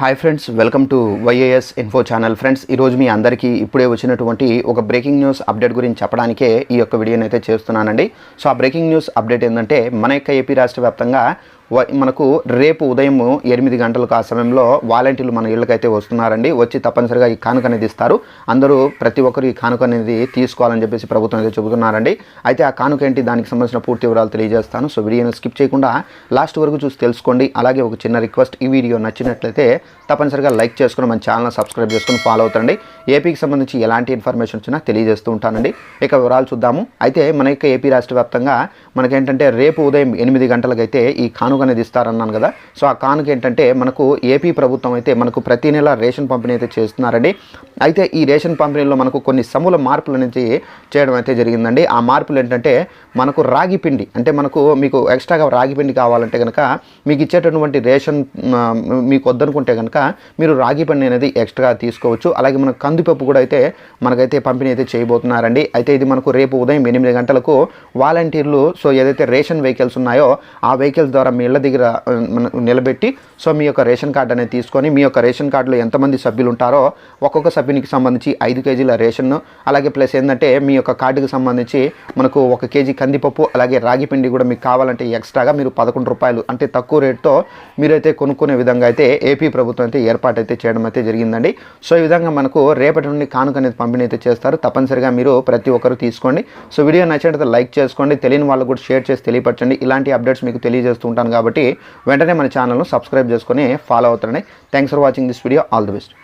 Hi friends welcome to YAS info channel friends ఈరోజు మీ అందరికీ ఇప్పుడే వచ్చినటువంటి ఒక బ్రేకింగ్ న్యూస్ అప్డేట్ గురించి చెప్పడానికే ఈ యొక్క వీడియోని అయితే చేస్తున్నానండి. సో ఆ బ్రేకింగ్ న్యూస్ అప్డేట్ ఏంటంటే మన యొక్క ఏపీ రాష్ట్ర వ్యాప్తంగా మనకు రేపు ఉదయం ఎనిమిది గంటలకు ఆ సమయంలో వాలంటీర్లు మన ఇళ్ళకైతే వస్తున్నారండి. వచ్చి తప్పనిసరిగా ఈ కానుక అనేది ఇస్తారు. అందరూ ప్రతి ఒక్కరు ఈ కానుక అనేది తీసుకోవాలని చెప్పేసి ప్రభుత్వం అయితే చెబుతున్నారండి. అయితే ఆ కానుక ఏంటి? దానికి సంబంధించిన పూర్తి వివరాలు తెలియజేస్తాను. సో వీడియోని స్కిప్ చేయకుండా లాస్ట్ వరకు చూసి తెలుసుకోండి. అలాగే ఒక చిన్న రిక్వెస్ట్ ఈ వీడియో నచ్చినట్లయితే తప్పనిసరిగా లైక్ చేసుకుని మన ఛానల్ సబ్స్క్రైబ్ చేసుకుని ఫాలో అవుతండి. ఏపీకి సంబంధించి ఎలాంటి ఇన్ఫర్మేషన్ వచ్చినా తెలియజేస్తూ ఉంటానండి. ఇక వివరాలు చూద్దాము. అయితే మన యొక్క ఏపీ రాష్ట్ర వ్యాప్తంగా మనకేంటంటే రేపు ఉదయం ఎనిమిది గంటలకైతే ఈ కానుక అనేది ఇస్తారన్నాను కదా. సో ఆ కానుక ఏంటంటే మనకు ఏపీ ప్రభుత్వం అయితే మనకు ప్రతి నెల రేషన్ పంపిణీ అయితే చేస్తున్నారండి. అయితే ఈ రేషన్ పంపిణీలో మనకు కొన్ని సమూల మార్పులు అనేది చేయడం అయితే జరిగిందండి. ఆ మార్పులు ఏంటంటే మనకు రాగి పిండి అంటే మనకు మీకు ఎక్స్ట్రాగా రాగి పిండి కావాలంటే కనుక మీకు ఇచ్చేటటువంటి రేషన్ మీకు వద్దనుకుంటే కనుక మీరు రాగి పిండి అనేది ఎక్స్ట్రాగా తీసుకోవచ్చు. అలాగే మనకు కందిపప్పు కూడా అయితే మనకైతే పంపిణీ అయితే చేయబోతున్నారండి. అయితే ఇది మనకు రేపు ఉదయం ఎనిమిది గంటలకు వాలంటీర్లు సో ఏదైతే రేషన్ వెహికల్స్ ఉన్నాయో ఆ వెహికల్స్ ద్వారా మీ ఇళ్ళ దగ్గర నిలబెట్టి సో మీ యొక్క రేషన్ కార్డు అనేది తీసుకొని మీ యొక్క రేషన్ కార్డులో ఎంతమంది సభ్యులు ఉంటారో ఒక్కొక్క సభ్యునికి సంబంధించి ఐదు కేజీల రేషన్ అలాగే ప్లస్ ఏంటంటే మీ యొక్క కార్డుకి సంబంధించి మనకు ఒక కేజీ కందిపప్పు అలాగే రాగి పిండి కూడా మీకు కావాలంటే ఎక్స్ట్రాగా మీరు పదకొండు రూపాయలు అంటే తక్కువ రేటుతో మీరైతే కొనుక్కునే విధంగా అయితే ఏపీ ప్రభుత్వం అయితే ఏర్పాటు అయితే చేయడం అయితే జరిగిందండి. సో ఈ విధంగా మనకు రేపటి నుండి కానుక అనేది పంపిణీ అయితే చేస్తారు. తప్పనిసరిగా మీరు ప్రతి ఒక్కరు తీసుకోండి. సో వీడియో నచ్చినట్లయితే లైక్ చేసుకోండి. తెలియని వాళ్ళకు కూడా షేర్ చేసి తెలియపరచండి. ఇలాంటి అప్డేట్స్ మీకు తెలియజేస్తూ ఉంటాను. కాబట్టి వెంటనే మన ఛానల్ను సబ్స్క్రైబ్ చేసుకొని ఫాలో అవుతారని. Thanks for watching this video all the best